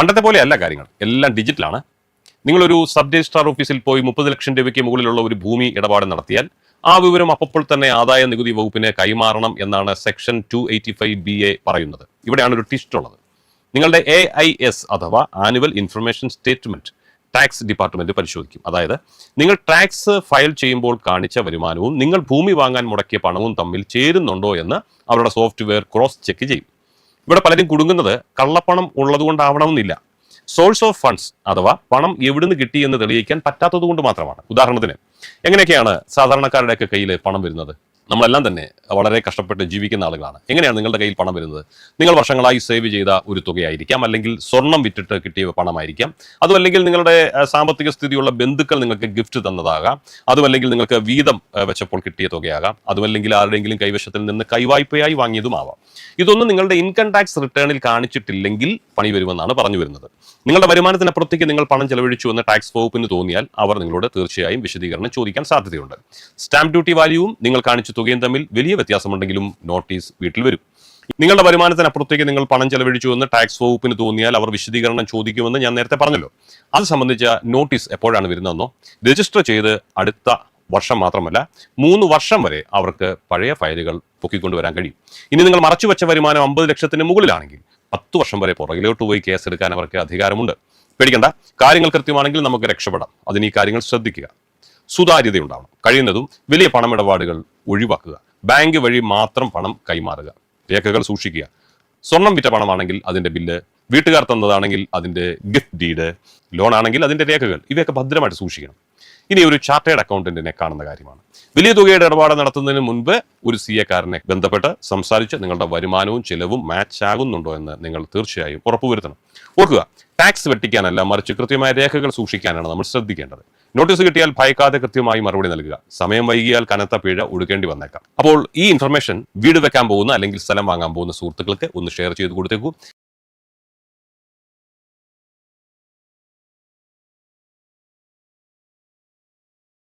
പണ്ടത്തെ പോലെയല്ല കാര്യങ്ങൾ. എല്ലാം ഡിജിറ്റലാണ് നിങ്ങളൊരു സബ് രജിസ്ട്രാർ ഓഫീസിൽ പോയി മുപ്പത് ലക്ഷം രൂപയ്ക്ക് മുകളിലുള്ള ഒരു ഭൂമി ഇടപാട് നടത്തിയാൽ ആ വിവരം അപ്പോൾ തന്നെ ആദായ നികുതി വകുപ്പിനെ കൈമാറണം എന്നാണ് section two eighty five B A പറയുന്നത്. ഇവിടെയാണ് ഒരു ടിസ്റ്റ് ഉള്ളത്. നിങ്ങളുടെ എ ഐ എസ് അഥവാ annual information statement tax department പരിശോധിക്കും. അതായത് നിങ്ങൾ ടാക്സ് ഫയൽ ചെയ്യുമ്പോൾ കാണിച്ച വരുമാനവും നിങ്ങൾ ഭൂമി വാങ്ങാൻ മുടക്കിയ പണവും തമ്മിൽ ചേരുന്നുണ്ടോ എന്ന് അവരുടെ സോഫ്റ്റ്വെയർ ക്രോസ് ചെക്ക് ചെയ്യും. ഇവിടെ പലരും കുടുങ്ങുന്നത് കള്ളപ്പണം ഉള്ളതുകൊണ്ടാവണമെന്നില്ല. സോഴ്സ് ഓഫ് ഫണ്ട്സ് അഥവാ പണം എവിടുന്ന് കിട്ടി എന്ന് തെളിയിക്കാൻ പറ്റാത്തത് കൊണ്ട് മാത്രമാണ്. ഉദാഹരണത്തിന് എങ്ങനെയൊക്കെയാണ് സാധാരണക്കാരുടെയൊക്കെ കയ്യിൽ പണം വരുന്നത്? നമ്മളെല്ലാം തന്നെ വളരെ കഷ്ടപ്പെട്ട് ജീവിക്കുന്ന ആളുകളാണ്. എങ്ങനെയാണ് നിങ്ങളുടെ കയ്യിൽ പണം വരുന്നത്? നിങ്ങൾ വർഷങ്ങളായി സേവ് ചെയ്ത ഒരു തുകയായിരിക്കാം. അല്ലെങ്കിൽ സ്വർണം വിറ്റിട്ട് കിട്ടിയ പണമായിരിക്കാം. അതുമല്ലെങ്കിൽ നിങ്ങളുടെ സാമ്പത്തിക സ്ഥിതിയുള്ള ബന്ധുക്കൾ നിങ്ങൾക്ക് ഗിഫ്റ്റ് തന്നതാകാം. അതുമല്ലെങ്കിൽ നിങ്ങൾക്ക് വീതം വെച്ചപ്പോൾ കിട്ടിയ തുകയാകാം. അതുമല്ലെങ്കിൽ ആരുടെയെങ്കിലും കൈവശത്തിൽ നിന്ന് കൈവായ്പയായി വാങ്ങിയതുമാവാം. ഇതൊന്നും നിങ്ങളുടെ ഇൻകം ടാക്സ് റിട്ടേണിൽ കാണിച്ചിട്ടില്ലെങ്കിൽ പണി വരുമെന്നാണ് പറഞ്ഞു വരുന്നത്. നിങ്ങളുടെ വരുമാനത്തിനപ്പുറത്തേക്ക് നിങ്ങൾ പണം ചെലവഴിച്ചു എന്ന് ടാക്സ് വകുപ്പിന് തോന്നിയാൽ അവർ നിങ്ങളോട് തീർച്ചയായും വിശദീകരണം ചോദിക്കാൻ സാധ്യതയുണ്ട്. സ്റ്റാമ്പ് ഡ്യൂട്ടി വാല്യൂവും നിങ്ങൾ കാണിച്ച തുകയും തമ്മിൽ വലിയ വ്യത്യാസമുണ്ടെങ്കിലും നോട്ടീസ് വീട്ടിൽ വരും. നിങ്ങളുടെ വരുമാനത്തിനപ്പുറത്തേക്ക് നിങ്ങൾ പണം ചെലവഴിച്ചു എന്ന് ടാക്സ് വകുപ്പിന് തോന്നിയാൽ അവർ വിശദീകരണം ചോദിക്കുമെന്ന് ഞാൻ നേരത്തെ പറഞ്ഞല്ലോ. അത് സംബന്ധിച്ച നോട്ടീസ് എപ്പോഴാണ് വരുന്നതെന്നോ രജിസ്റ്റർ ചെയ്ത് അടുത്ത വർഷം മാത്രമല്ല മൂന്ന് വർഷം വരെ അവർക്ക് പഴയ ഫയലുകൾ പൊക്കിക്കൊണ്ടുവരാൻ കഴിയും. ഇനി നിങ്ങൾ മറച്ചു വെച്ച വരുമാനം അമ്പത് ലക്ഷത്തിന് മുകളിലാണെങ്കിൽ പത്ത് വർഷം വരെ പുറകിലോട്ട് പോയി കേസ് എടുക്കാൻ അവർക്ക് അധികാരമുണ്ട്. പേടിക്കണ്ട. കാര്യങ്ങൾ കൃത്യമാണെങ്കിൽ നമുക്ക് രക്ഷപ്പെടാം. അതിന് ഈ കാര്യങ്ങൾ ശ്രദ്ധിക്കുക. സുതാര്യത ഉണ്ടാവണം കഴിയുന്നതും വലിയ പണമിടപാടുകൾ ഒഴിവാക്കുക. ബാങ്ക് വഴി മാത്രം പണം കൈമാറുക. രേഖകൾ സൂക്ഷിക്കുക. സ്വർണം വിറ്റ പണമാണെങ്കിൽ അതിന്റെ ബില്ല് വീട്ടുകാർ തന്നതാണെങ്കിൽ അതിന്റെ ഗിഫ്റ്റ് ഡീഡ് ലോൺ ആണെങ്കിൽ അതിന്റെ രേഖകൾ. ഇവയൊക്കെ ഭദ്രമായിട്ട് സൂക്ഷിക്കണം. ഇനി ഒരു ചാർട്ടേഡ് അക്കൗണ്ടന്റിനെ കാണുന്ന കാര്യമാണ്. വലിയ തുകയുടെ ഇടപാട് നടത്തുന്നതിന് മുൻപ് ഒരു സി എക്കാരനെ ബന്ധപ്പെട്ട് സംസാരിച്ച് നിങ്ങളുടെ വരുമാനവും ചിലവും മാച്ച് ആകുന്നുണ്ടോ എന്ന് നിങ്ങൾ തീർച്ചയായും ഉറപ്പുവരുത്തണം. ഓർക്കുക ടാക്സ് വെട്ടിക്കാനല്ല മറിച്ച് കൃത്യമായ രേഖകൾ സൂക്ഷിക്കാനാണ് നമ്മൾ ശ്രദ്ധിക്കേണ്ടത്. നോട്ടീസ് കിട്ടിയാൽ ഭയക്കാതെ കൃത്യമായി മറുപടി നൽകുക. സമയം വൈകിയാൽ കനത്ത പിഴ ഒടുക്കേണ്ടി വന്നേക്കാം. അപ്പോൾ ഈ ഇൻഫർമേഷൻ വീട് വെക്കാൻ പോകുന്ന അല്ലെങ്കിൽ സ്ഥലം വാങ്ങാൻ പോകുന്ന സുഹൃത്തുക്കൾക്ക് ഒന്ന് ഷെയർ ചെയ്ത് കൊടുത്തേക്കൂ.